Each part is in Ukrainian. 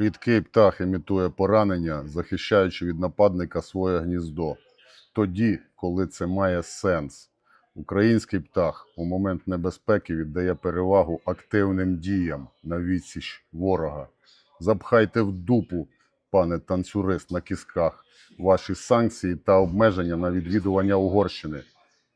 Рідкий птах імітує поранення, захищаючи від нападника своє гніздо. Тоді, коли це має сенс. Український птах у момент небезпеки віддає перевагу активним діям на відсіч ворога. Запхайте в дупу, пане танцюрист на кісках, ваші санкції та обмеження на відвідування Угорщини.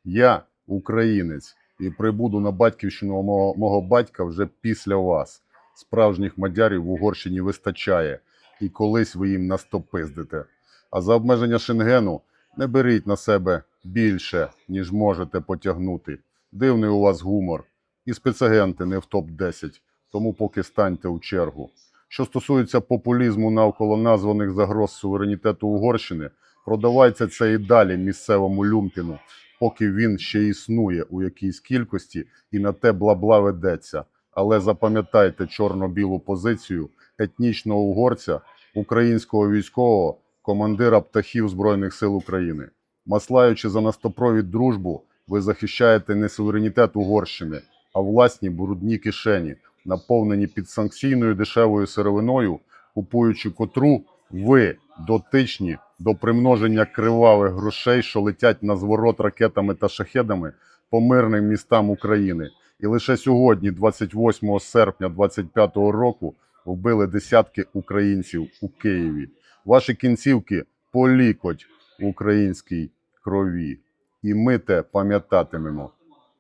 Я українець і прибуду на батьківщину мого, мого батька вже після вас. Справжніх мадярів в Угорщині вистачає, і колись ви їм настопиздите. А за обмеження Шенгену не беріть на себе більше, ніж можете потягнути. Дивний у вас гумор. І спецагенти не в топ-10, тому поки станьте у чергу. Що стосується популізму навколо названих загроз суверенітету Угорщини, продавайте це і далі місцевому люмпіну, поки він ще існує у якійсь кількості і на те бла-бла ведеться. Але запам'ятайте чорно-білу позицію етнічного угорця, українського військового, командира птахів Збройних сил України. Маслаючи за настопровід дружбу, ви захищаєте не суверенітет Угорщини, а власні брудні кишені, наповнені підсанкційною дешевою сировиною, купуючи котру ви дотичні до примноження кривавих грошей, що летять на зворот ракетами та шахедами по мирним містам України. І лише сьогодні, 28 серпня 2025 року, вбили десятки українців у Києві. Ваші кінцівки по лікоть в українській крові. І ми те пам'ятатимемо.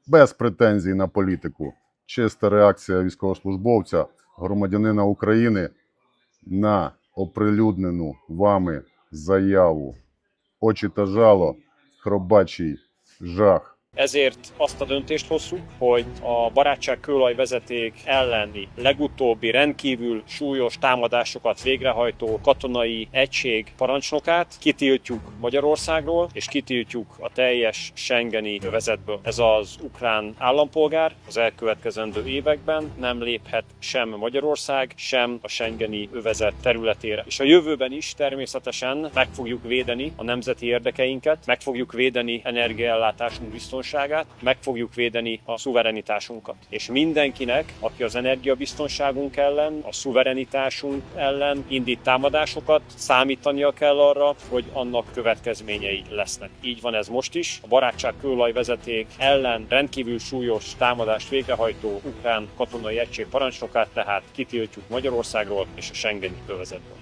Без претензій на політику. Чиста реакція військовослужбовця, громадянина України на оприлюднену вами заяву. Очі та жало, хробачий жах. Ezért azt a döntést hozzuk, hogy a barátság kőolaj vezeték elleni legutóbbi rendkívül súlyos támadásokat végrehajtó katonai egység parancsnokát kitiltjuk Magyarországról, és kitiltjuk a teljes Schengeni övezetből. Ez az ukrán állampolgár az elkövetkezendő években nem léphet sem Magyarország, sem a Schengeni övezet területére. És a jövőben is természetesen meg fogjuk védeni a nemzeti érdekeinket, meg fogjuk védeni energiaellátásunk biztonságát, meg fogjuk védeni a szuverenitásunkat. És mindenkinek, aki az energiabiztonságunk ellen, a szuverenitásunk ellen indít támadásokat, számítania kell arra, hogy annak következményei lesznek. Így van ez most is. A barátság kőolajvezeték ellen rendkívül súlyos támadást végrehajtó ukrán katonai egység parancsnokát tehát kitiltjuk Magyarországról és a Schengeni övezetből.